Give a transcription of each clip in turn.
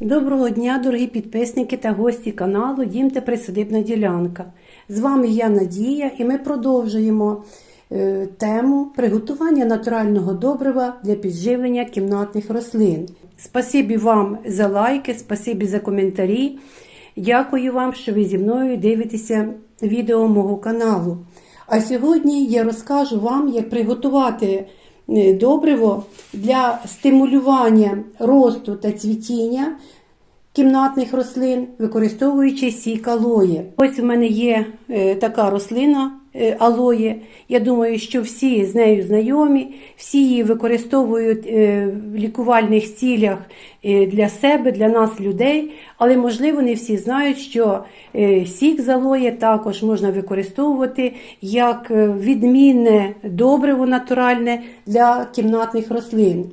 Доброго дня, дорогі підписники та гості каналу Дім та Присадибна ділянка. З вами я Надія і ми продовжуємо е, тему приготування натурального добрива для підживлення кімнатних рослин. Спасибі вам за лайки, спасибі за коментарі. Дякую вам, що ви зі мною дивитеся відео мого каналу. А сьогодні я розкажу вам, як приготувати добриво для стимулювання росту та цвітіння кімнатних рослин, використовуючи сік алої. Ось у мене є е, така рослина е, алоє. Я думаю, що всі з нею знайомі, всі її використовують е, в лікувальних цілях е, для себе, для нас, людей. Але, можливо, не всі знають, що е, сік з алоє також можна використовувати як е, відмінне добриво натуральне для кімнатних рослин.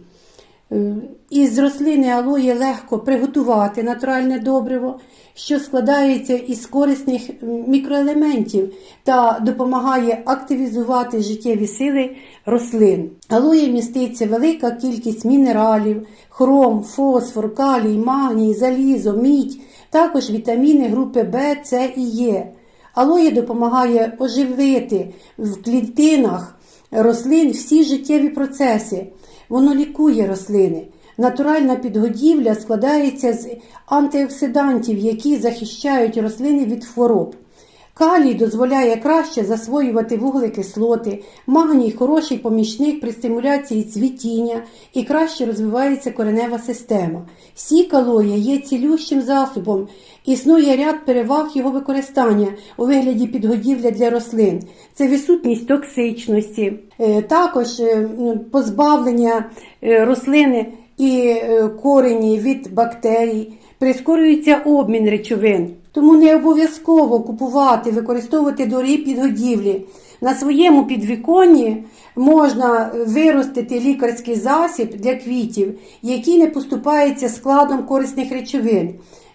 Е, Із рослини алої легко приготувати натуральне добриво, що складається із корисних мікроелементів та допомагає активізувати життєві сили рослин. Алої міститься велика кількість мінералів, хром, фосфор, калій, магній, залізо, мідь, також вітаміни групи В, С і Е. Алоє допомагає оживити в клітинах рослин всі життєві процеси. Воно лікує рослини. Натуральна підгодівля складається з антиоксидантів, які захищають рослини від хвороб. Калій дозволяє краще засвоювати вуглекислоти, магній хороший помічник при стимуляції цвітіння і краще розвивається коренева система. Сік алоя є цілющим засобом. Існує ряд переваг його використання у вигляді підгодівля для рослин. Це відсутність токсичності, е, також е, позбавлення е, рослини і корені від бактерій, прискорюється обмін речовин. Тому не обов'язково купувати, використовувати дорогі підгодівлі. На своєму підвіконні можна виростити лікарський засіб для квітів, який не поступається складом корисних речовин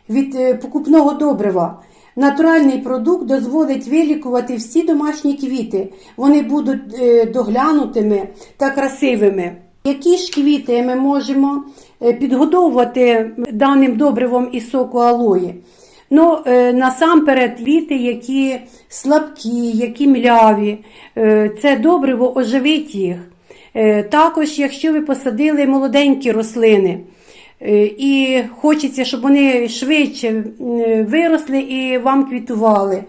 від е, покупного добрива. Натуральний продукт дозволить вилікувати всі домашні квіти. Вони будуть е, доглянутими та красивими. Які ж квіти ми можемо підгодовувати даним добривом і соку алої? Ну, е, насамперед, віти, які слабкі, які мляві, е, це добриво оживить їх. Е, Також, якщо ви посадили молоденькі рослини, е, і хочеться, щоб вони швидше виросли і вам квітували.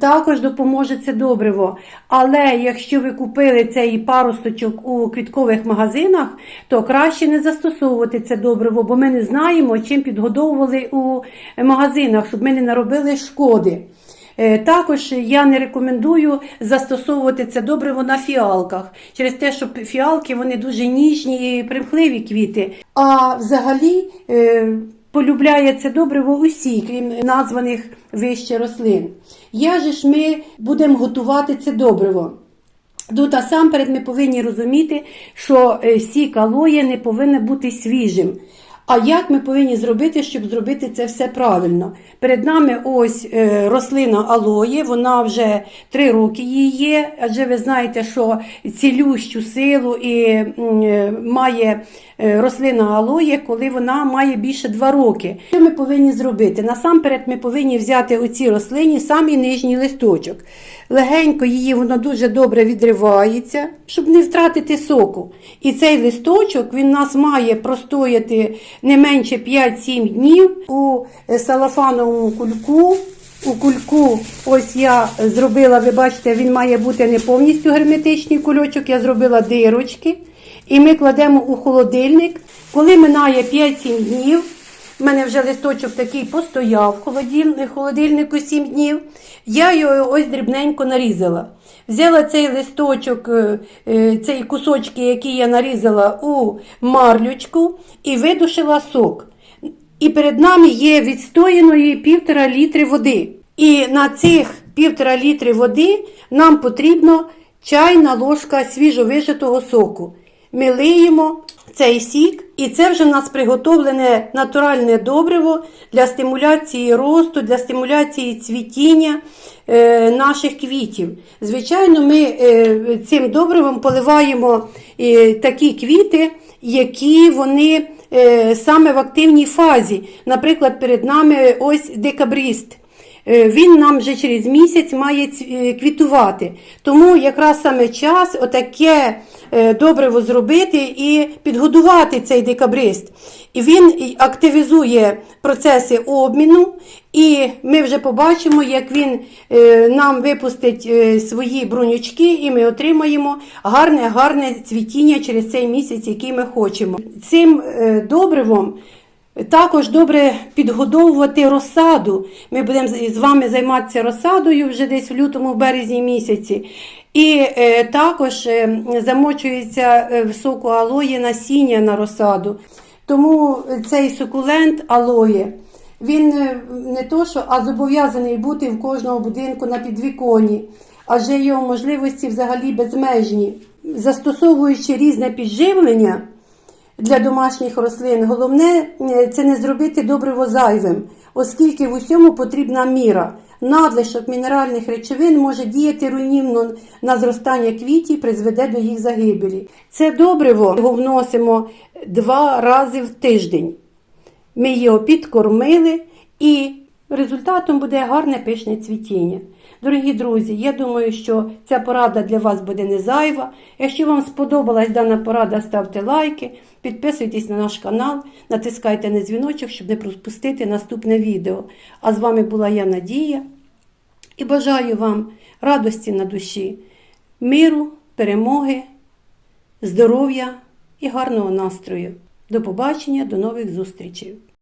Також допоможе це добриво. Але якщо ви купили цей паросточок у квіткових магазинах, то краще не застосовувати це добриво, бо ми не знаємо, чим підгодовували у магазинах, щоб ми не наробили шкоди. Е, Також я не рекомендую застосовувати це добриво на фіалках, через те, що фіалки вони дуже ніжні і примхливі квіти. А взагалі е, полюбляє це добриво усі, крім названих вище рослин. Я же ж ми будемо готувати це добриво. Тут насамперед ми повинні розуміти, що е, сік алоє не повинен бути свіжим. А як ми повинні зробити, щоб зробити це все правильно? Перед нами ось е, рослина алоє, вона вже три роки їй є, адже ви знаєте, що цілющу силу і е, має е, рослина алоє, коли вона має більше два роки. Що ми повинні зробити? Насамперед ми повинні взяти у цій рослині самий нижній листочок. Легенько її воно дуже добре відривається, щоб не втратити соку. І цей листочок він нас має простояти не менше 5-7 днів у е, салафановому кульку. У кульку, ось я зробила, ви бачите, він має бути не повністю герметичний кульочок, я зробила дирочки. І ми кладемо у холодильник. Коли минає 5-7 днів, у мене вже листочок такий постояв в холодильнику, холодильнику 7 днів. Я його ось дрібненько нарізала. Взяла цей листочок, е, е, цей кусочки, які я нарізала у марлючку, і видушила сок. І перед нами є відстояної півтора літри води. І на цих півтора літри води нам потрібно чайна ложка свіжовижитого соку. Ми лиємо цей сік, і це вже в нас приготовлене натуральне добриво для стимуляції росту, для стимуляції цвітіння е, наших квітів. Звичайно, ми е, цим добривом поливаємо е, такі квіти, які вони саме в активній фазі. Наприклад, перед нами ось декабріст. Е, Він нам вже через місяць має е, квітувати. Тому якраз саме час отаке е, добриво зробити і підгодувати цей декабрист. І він активізує процеси обміну, і ми вже побачимо, як він нам випустить свої брунючки, і ми отримаємо гарне, гарне цвітіння через цей місяць, який ми хочемо. Цим добривом також добре підгодовувати розсаду. Ми будемо з вами займатися розсадою вже десь в лютому, березні місяці. І е, також е, замочується е, в соку алої насіння на розсаду. Тому цей сукулент алоє, він е, не то, що, а зобов'язаний бути в кожного будинку на підвіконні, адже його можливості взагалі безмежні. Застосовуючи різне підживлення, для домашніх рослин. Головне е, це не зробити добриво зайвим, оскільки в усьому потрібна міра. Надлишок мінеральних речовин може діяти руйнівно на зростання квітів, призведе до їх загибелі. Це добриво його вносимо два рази в тиждень. Ми його підкормили і результатом буде гарне пишне цвітіння. Дорогі друзі, я думаю, що ця порада для вас буде не зайва. Якщо вам сподобалась дана порада, ставте лайки, підписуйтесь на наш канал, натискайте на дзвіночок, щоб не пропустити наступне відео. А з вами була я Надія і бажаю вам радості на душі, миру, перемоги, здоров'я і гарного настрою. До побачення, до нових зустрічей!